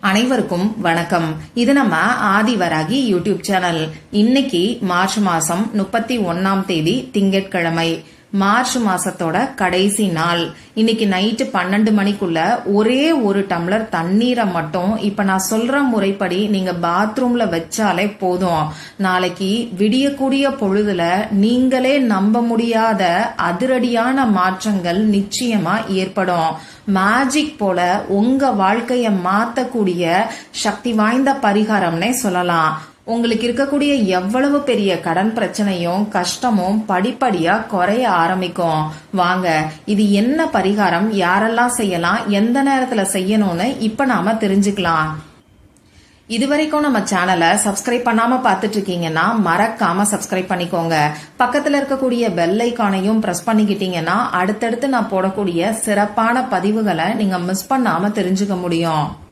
அனைவருக்கும் வணக்கம். இது நம்ம ஆதிவராகி யூடியூப் சேனல். இன்னைக்கு மார்ச் மாசம் முப்பத்தி ஒன்னாம் தேதி திங்கட்கிழமை. மார்ச் மாசத்தோட கடைசி நாள். இன்னைக்கு நைட்டு பன்னெண்டு மணிக்குள்ள ஒரே ஒரு டம்ளர் தண்ணீரை மட்டும் இப்ப நான் சொல்ற முறைப்படி நீங்க பாத்ரூம்ல வச்சாலே போதும். நாளைக்கு விடியக்கூடிய பொழுதுல நீங்களே நம்ப முடியாத அதிரடியான மாற்றங்கள் நிச்சயமா ஏற்படும். மேஜிக் போல உங்க வாழ்க்கைய மாத்தக்கூடிய சக்தி வாய்ந்த பரிகாரம்னே சொல்லலாம். உங்களுக்கு இருக்கக்கூடிய எவ்வளவு பெரிய கடன் பிரச்சனையும் கஷ்டமும் படிப்படியா குறைய ஆரம்பிக்கும். வாங்க இது என்ன பரிகாரம்? யாரெல்லாம் செய்யலாம்? எந்த நேரத்துல செய்யணும்னு இப்ப நாம தெரிஞ்சுக்கலாம். இதுவரைக்கும் நம்ம சேனலை சப்ஸ்கிரைப் பண்ணாம பார்த்துட்டு இருக்கீங்கன்னா மறக்காம சப்ஸ்கிரைப் பண்ணிக்கோங்க. பக்கத்துல இருக்கக்கூடிய பெல் ஐக்கானையும் பிரஸ் பண்ணிக்கிட்டீங்கன்னா அடுத்தடுத்து நான் போடக்கூடிய சிறப்பான பதிவுகளை நீங்க மிஸ் பண்ணாம தெரிஞ்சுக்க முடியும்.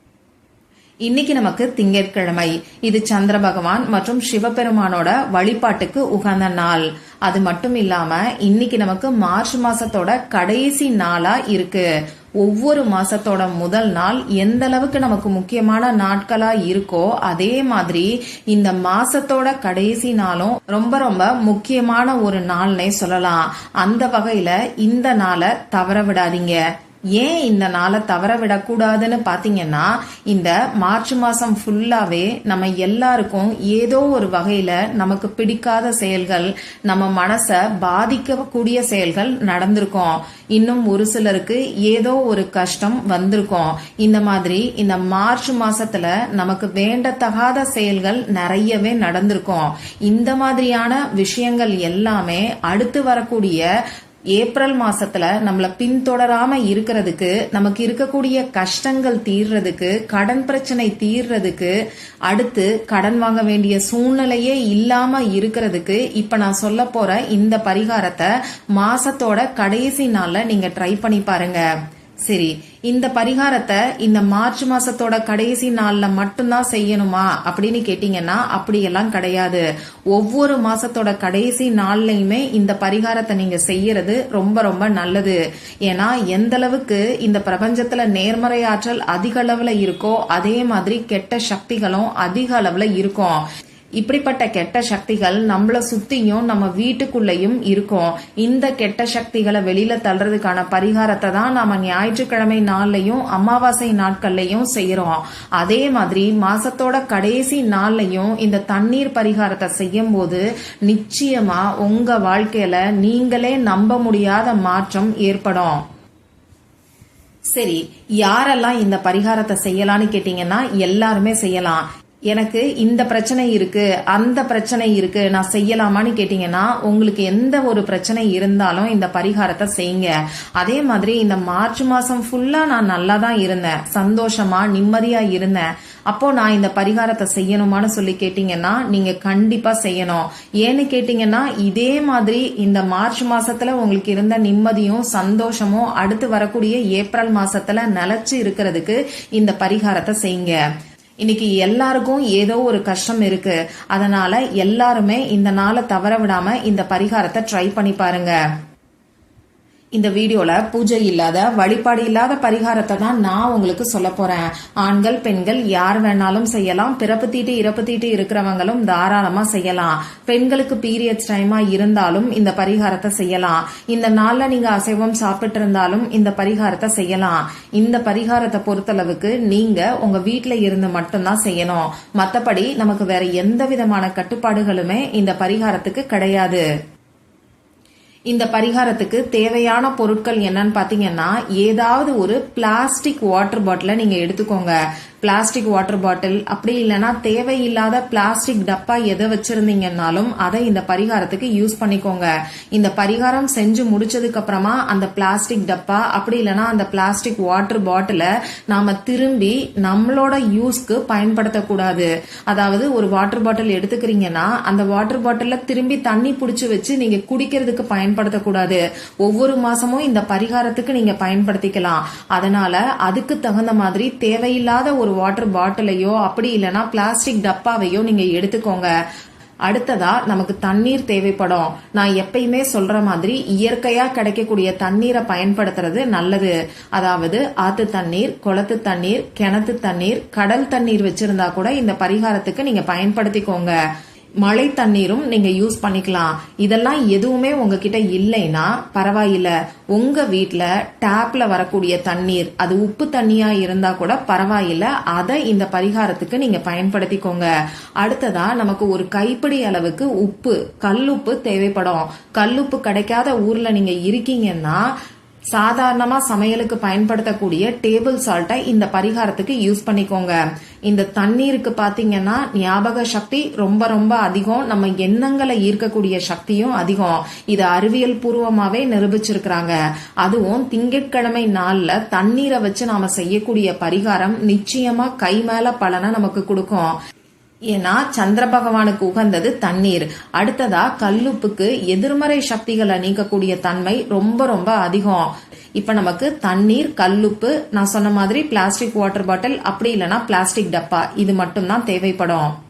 இன்னைக்கு நமக்கு திங்கட்கிழமை. இது சந்திர பகவான் மற்றும் சிவபெருமானோட வழிபாட்டுக்கு உகந்த நாள். அது மட்டும் இல்லாம இன்னைக்கு நமக்கு மார்ச் மாசத்தோட கடைசி நாளா இருக்கு. ஒவ்வொரு மாசத்தோட முதல் நாள் எந்த அளவுக்கு நமக்கு முக்கியமான நாட்களா இருக்கோ அதே மாதிரி இந்த மாசத்தோட கடைசி நாளும் ரொம்ப ரொம்ப முக்கியமான ஒரு நாள்னே சொல்லலாம். அந்த வகையில இந்த நாளை தவற விடாதீங்க. ஏன் இந்த நாளை தவற விடக்கூடாதுன்னு பார்த்தீங்கன்னா இந்த மார்ச் மாதம் ஃபுல்லாகவே நம்ம எல்லாருக்கும் ஏதோ ஒரு வகையில் நமக்கு பிடிக்காத செயல்கள் நம்ம மனசை பாதிக்கக்கூடிய செயல்கள் நடந்திருக்கும். இன்னும் ஒரு சிலருக்கு ஏதோ ஒரு கஷ்டம் வந்திருக்கும். இந்த மாதிரி இந்த மார்ச் மாசத்துல நமக்கு வேண்டத்தகாத செயல்கள் நிறையவே நடந்திருக்கும். இந்த மாதிரியான விஷயங்கள் எல்லாமே அடுத்து வரக்கூடிய ஏப்ரல் மாசத்துல நம்மள பின்தொடராம இருக்கிறதுக்கு நமக்கு இருக்கக்கூடிய கஷ்டங்கள் தீர்றதுக்கு கடன் பிரச்சனை தீர்றதுக்கு அடுத்து கடன் வாங்க வேண்டிய சூழ்நிலையே இல்லாம இருக்கிறதுக்கு இப்ப நான் சொல்ல போற இந்த பரிகாரத்தை மாசத்தோட கடைசி நாள்ல நீங்க ட்ரை பண்ணி பாருங்க. சரி இந்த பரிகாரத்தை இந்த மார்ச் மாசத்தோட கடைசி நாள்ல மட்டும்தான் செய்யணுமா? அப்படின்னு கேட்டீங்கன்னா அப்படியெல்லாம் கிடையாது. ஒவ்வொரு மாசத்தோட கடைசி நாள்லயுமே இந்த பரிகாரத்தை நீங்க செய்யறது ரொம்ப ரொம்ப நல்லது. ஏன்னா எந்த அளவுக்கு இந்த பிரபஞ்சத்துல நேர்மறை ஆற்றல் அதிக அளவுல இருக்கோ அதே மாதிரி கெட்ட சக்திகளும் அதிக அளவுல இருக்கும். இப்படிப்பட்ட கெட்ட சக்திகள் நம்மள சுத்தியும் நம்ம வீட்டுக்குள்ளேயும் இருக்கும். இந்த கெட்ட சக்திகளை வெளியில தள்ளுறதுக்கான பரிகாரத்தை தான் நாம ஞாயிற்றுக்கிழமை நாள்லயும் அமாவாசை நாட்கள்லயும் செய்யறோம். அதே மாதிரி மாசத்தோட கடைசி நாள்லயும் இந்த தண்ணீர் பரிகாரத்தை செய்யும் போது நிச்சயமா உங்க வாழ்க்கையில நீங்களே நம்ப முடியாத மாற்றம் ஏற்படும். சரி யாரெல்லாம் இந்த பரிகாரத்தை செய்யலாம்னு கேட்டீங்கன்னா எல்லாருமே செய்யலாம். எனக்கு இந்த பிரச்சனை இருக்கு அந்த பிரச்சனை இருக்கு நான் செய்யலாமான்னு கேட்டீங்கன்னா உங்களுக்கு எந்த ஒரு பிரச்சனை இருந்தாலும் இந்த பரிகாரத்தை செய்யுங்க. அதே மாதிரி இந்த மார்ச் மாசம் ஃபுல்லா நான் நல்லா தான் இருந்தேன் சந்தோஷமா நிம்மதியா இருந்தேன். அப்போ நான் இந்த பரிகாரத்தை செய்யணுமான்னு சொல்லி கேட்டீங்கன்னா நீங்க கண்டிப்பா செய்யணும். ஏன்னு கேட்டீங்கன்னா இதே மாதிரி இந்த மார்ச் மாசத்துல உங்களுக்கு இருந்த நிம்மதியும் சந்தோஷமும் அடுத்து வரக்கூடிய ஏப்ரல் மாசத்துல நிலைச்சு இருக்கிறதுக்கு இந்த பரிகாரத்தை செய்யுங்க. இன்னைக்கு எல்லாருக்கும் ஏதோ ஒரு கஷ்டம் இருக்கு. அதனால எல்லாருமே இந்த நாளை தவற விடாம இந்த பரிகாரத்தை ட்ரை பண்ணி பாருங்க. இந்த வீடியோல பூஜை இல்லாத வழிபாடு இல்லாத பரிகாரத்தை தான் நான் உங்களுக்கு சொல்ல போறேன். ஆண்கள் பெண்கள் யார் வேணாலும் செய்யலாம். பிறப்பு தீட்டு இறப்பு தீட்டு இருக்கிறவங்களும் தாராளமா செய்யலாம். பெண்களுக்கு பீரியட்ஸ் டைமா இருந்தாலும் இந்த பரிகாரத்தை செய்யலாம். இந்த நாள்ல நீங்க அசைவம் சாப்பிட்டு இருந்தாலும் இந்த பரிகாரத்தை செய்யலாம். இந்த பரிகாரத்தை பொறுத்தளவுக்கு நீங்க உங்க வீட்டுல இருந்து மட்டும்தான் செய்யணும். மத்தபடி நமக்கு வேற எந்த விதமான கட்டுப்பாடுகளுமே இந்த பரிகாரத்துக்கு கிடையாது. இந்த பரிகாரத்துக்கு தேவையான பொருட்கள் என்னன்னு பாத்தீங்கன்னா ஏதாவது ஒரு பிளாஸ்டிக் வாட்டர் பாட்டில நீங்க எடுத்துக்கோங்க. பிளாஸ்டிக் வாட்டர் பாட்டில் அப்படி இல்லைன்னா தேவையில்லாத பிளாஸ்டிக் டப்பா எதை வச்சிருந்தீங்கன்னாலும் அதை இந்த பரிகாரத்துக்கு யூஸ் பண்ணிக்கோங்க. இந்த பரிகாரம் செஞ்சு முடிச்சதுக்கு அப்புறமா அந்த பிளாஸ்டிக் டப்பா அப்படி இல்லைன்னா அந்த பிளாஸ்டிக் வாட்டர் பாட்டிலை நாம திரும்பி நம்மளோட யூஸ்க்கு பயன்படுத்தக்கூடாது. அதாவது ஒரு வாட்டர் பாட்டில் எடுத்துக்கிறீங்கன்னா அந்த வாட்டர் பாட்டில திரும்பி தண்ணி பிடிச்சி வச்சு நீங்க குடிக்கிறதுக்கு பயன்படுத்தக்கூடாது. ஒவ்வொரு மாசமும் இந்த பரிகாரத்துக்கு நீங்க பயன்படுத்திக்கலாம். அதனால அதுக்கு தகுந்த மாதிரி தேவையில்லாத ஒரு வாட்டர் பாட்டிலையோ அப்படி இல்லைன்னா பிளாஸ்டிக் டப்பாவையோ நீங்க எடுத்துக்கோங்க. அடுத்ததா நமக்கு தண்ணீர் தேவைப்படும். நான் எப்பயுமே சொல்ற மாதிரி இயற்கையா கிடைக்கக்கூடிய தண்ணீரை பயன்படுத்துறது நல்லது. அதாவது ஆத்து தண்ணீர் குளத்து தண்ணீர் கிணத்து தண்ணீர் கடல் தண்ணீர் வச்சிருந்தா கூட இந்த பரிகாரத்துக்கு நீங்க பயன்படுத்திக்கோங்க. மழை தண்ணீரும் நீங்க யூஸ் பண்ணிக்கலாம். இதெல்லாம் எதுவுமே உங்ககிட்ட இல்லைன்னா பரவாயில்ல. உங்க வீட்டில் டேப்ல வரக்கூடிய தண்ணீர் அது உப்பு தண்ணியா இருந்தா கூட பரவாயில்ல. அதை இந்த பரிகாரத்துக்கு நீங்க பயன்படுத்திக்கோங்க. அடுத்ததா நமக்கு ஒரு கைப்பிடி அளவுக்கு உப்பு கல்லுப்பு தேவைப்படும். கல்லுப்பு கிடைக்காத ஊர்ல நீங்க இருக்கீங்கன்னா சாதாரணமா சமையலுக்கு பயன்படுத்தக்கூடிய டேபிள் சால்ட்டை இந்த பரிகாரத்துக்கு யூஸ் பண்ணிக்கோங்க. இந்த தண்ணீருக்கு பாத்தீங்கன்னா ஞாபக சக்தி ரொம்ப ரொம்ப அதிகம். நம்ம எண்ணங்களை ஈர்க்கக்கூடிய சக்தியும் அதிகம். இது அறிவியல் பூர்வமாவே நிரூபிச்சிருக்கிறாங்க. அதுவும் திங்கட்கிழமை நாள்ல தண்ணீரை வச்சு நாம செய்யக்கூடிய பரிகாரம் நிச்சயமா கை மேல பலனை நமக்கு கொடுக்கும். ஏன்னா சந்திர பகவானுக்கு உகந்தது தண்ணீர். அடுத்ததா கல்லுப்புக்கு எதிர்மறை சக்திகளை நீக்கக்கூடிய தன்மை ரொம்ப ரொம்ப அதிகம். இப்ப நமக்கு தண்ணீர் கல்லுப்பு நான் சொன்ன மாதிரி பிளாஸ்டிக் வாட்டர் பாட்டில் அப்படி இல்லைன்னா பிளாஸ்டிக் டப்பா இது மட்டும்தான் தேவைப்படும்.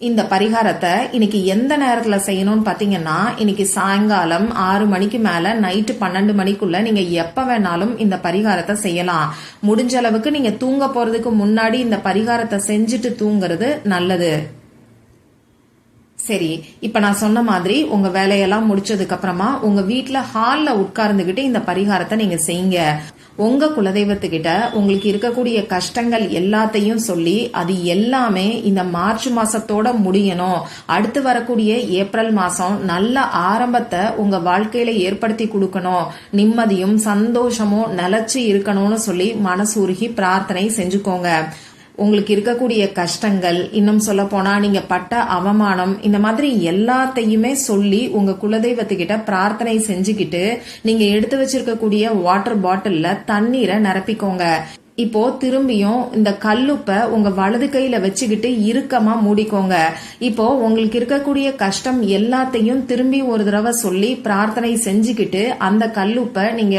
இந்த பரிகாரத்தை இன்னைக்கு எந்த நேரத்துல செய்யணும்னு பாத்தீங்கன்னா இன்னைக்கு சாயங்காலம் ஆறு மணிக்கு மேல நைட்டு பன்னெண்டு மணிக்குள்ள நீங்க எப்ப வேணாலும் இந்த பரிகாரத்தை செய்யலாம். முடிஞ்ச அளவுக்கு நீங்க தூங்க போறதுக்கு முன்னாடி இந்த பரிகாரத்தை செஞ்சுட்டு தூங்குறது நல்லது. சரி இப்ப நான் சொன்ன மாதிரி உங்க வேலையெல்லாம் முடிச்சதுக்கு அப்புறமா உங்க வீட்டுல ஹால்ல உட்கார்ந்துகிட்டு இந்த பரிகாரத்தை நீங்க செய்யுங்க. உங்க குலதெய்வத்துக்கிட்ட உங்களுக்கு இருக்கக்கூடிய கஷ்டங்கள் எல்லாத்தையும் சொல்லி அது எல்லாமே இந்த மார்ச் மாசத்தோட முடியணும். அடுத்து வரக்கூடிய ஏப்ரல் மாசம் நல்ல ஆரம்பத்தை உங்க வாழ்க்கையில ஏற்படுத்தி கொடுக்கணும். நிம்மதியும் சந்தோஷமும் நிலச்சி இருக்கணும்னு சொல்லி மனசுருகி பிரார்த்தனை செஞ்சுக்கோங்க. உங்களுக்கு இருக்கக்கூடிய கஷ்டங்கள் இன்னும் சொல்ல போனா நீங்க பட்ட அவமானம் இந்த மாதிரி எல்லாத்தையுமே சொல்லி உங்க குலதெய்வத்துக்கிட்ட பிரார்த்தனை செஞ்சுக்கிட்டு நீங்க எடுத்து வச்சிருக்கக்கூடிய வாட்டர் பாட்டில்ல தண்ணீரை நிரப்பிக்கோங்க. இப்போ திரும்பியும் இந்த கல்லுப்பை உங்க வலது கையில வச்சுக்கிட்டு இறுக்கமா மூடிக்கோங்க. இப்போ உங்களுக்கு இருக்கக்கூடிய கஷ்டம் எல்லாத்தையும் திரும்பி ஒரு தடவை சொல்லி பிரார்த்தனை செஞ்சுக்கிட்டு அந்த கல்லுப்பை நீங்க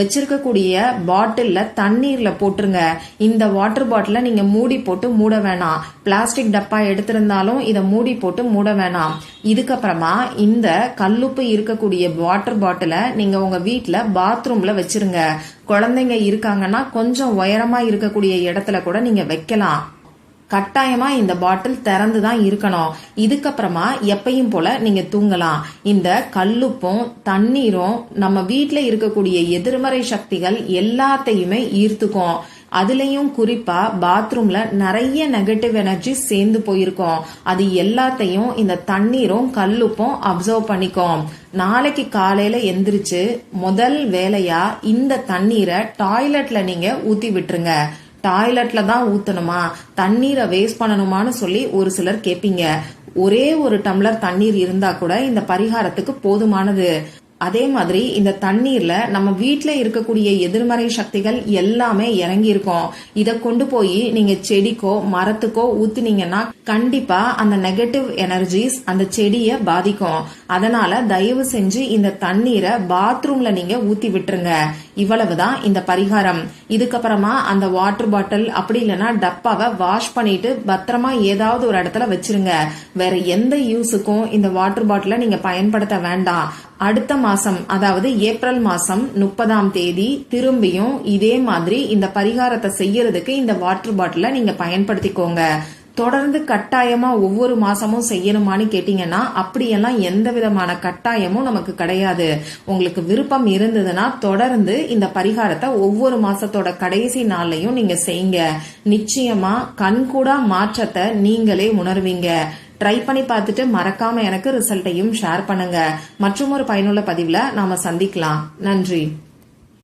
வச்சிருக்கக்கூடிய பாட்டில்ல தண்ணீர்ல போட்டுருங்க. இந்த வாட்டர் பாட்டில நீங்க மூடி போட்டு மூட வேணாம். பிளாஸ்டிக் டப்பா எடுத்திருந்தாலும் இதை மூடி போட்டு மூட வேணாம். இதுக்கப்புறமா இந்த கல்லுப்பு இருக்கக்கூடிய வாட்டர் பாட்டிலை நீங்க உங்க வீட்டுல பாத்ரூம்ல வச்சிருங்க. குழந்தைங்க இருக்காங்கன்னா கொஞ்சம் உயரமா இருக்கக்கூடிய இடத்துல கூட நீங்க வைக்கலாம். கட்டாயமா இந்த பாட்டில் திறந்து தான் இருக்கணும். இதுக்கப்புறமா எப்பையும் போல நீங்க தூங்கலாம். இந்த கல்லுப்பும் தண்ணீரும் நம்ம வீட்டில் இருக்கக்கூடிய எதிர்மறை சக்திகள் எல்லாத்தையுமே ஈர்த்துக்கும். அதுலேயும் குறிப்பாக பாத்ரூமில் நிறைய நெகட்டிவ் எனர்ஜி சேர்ந்து போயிருக்கோம். அது எல்லாத்தையும் இந்த தண்ணீரும் கல்லுப்பும் அப்சர்வ் பண்ணிக்கும். நாளைக்கு காலையில் எந்திரிச்சு முதல் வேலையாக இந்த தண்ணீரை டாய்லெட்டில் நீங்கள் ஊற்றி விட்டுருங்க. டாய்லெட்ல தான் ஊத்தணுமா? தண்ணீரை வேஸ்ட் பண்ணணுமான்னு சொல்லி ஒரு சிலர் கேட்பீங்க ஒரே ஒரு டம்ளர் தண்ணீர் இருந்தா கூட இந்த பரிகாரத்துக்கு போதுமானது. அதே மாதிரி இந்த தண்ணீர்ல நம்ம வீட்ல இருக்கக்கூடிய எதிர்மறை சக்திகள் எல்லாமே இறங்கி இருக்கும் இத கொண்டு போய் நீங்க செடிக்கோ மரத்துக்கோ ஊத்துனீங்கன்னா கண்டிப்பா அந்த நெகட்டிவ் எனர்ஜிஸ் அந்த செடிய பாதிக்கும். அதனால தயவு செஞ்சு இந்த தண்ணீரை பாத்ரூம்ல நீங்க ஊத்தி விட்டுருங்க. இவ்வளவுதான் இந்த பரிகாரம். இதுக்கப்புறமா அந்த வாட்டர் பாட்டில் அப்படி இல்லைன்னா டப்பாவை வாஷ் பண்ணிட்டு பத்திரமா ஏதாவது ஒரு இடத்துல வச்சிருங்க. வேற எந்த யூஸுக்கும் இந்த வாட்டர் பாட்டில நீங்க பயன்படுத்த வேண்டாம். அடுத்த மாசம் அதாவது ஏப்ரல் மாசம் முப்பதாம் தேதி திரும்பியும் இதே மாதிரி இந்த பரிகாரத்தை செய்யறதுக்கு இந்த வாட்டர் பாட்டில நீங்க பயன்படுத்திக்கோங்க. தொடர்ந்து கட்டாயமா ஒவ்வொரு மாசமும் செய்யணுமான்னு கேட்டீங்கன்னா அப்படியெல்லாம் எந்த விதமான கட்டாயமும் நமக்கு கிடையாது. உங்களுக்கு விருப்பம் இருந்ததுன்னா தொடர்ந்து இந்த பரிகாரத்தை ஒவ்வொரு மாசத்தோட கடைசி நாள்லயும் நீங்க செய்யுங்க. நிச்சயமா கண்கூடா மாற்றத்தை நீங்களே உணர்வீங்க. ட்ரை பண்ணி பார்த்துட்டு மறக்காம எனக்கு ரிசல்ட்டையும் ஷேர் பண்ணுங்க. மற்றும் ஒரு பயனுள்ள பதிவுல நாம சந்திக்கலாம். நன்றி.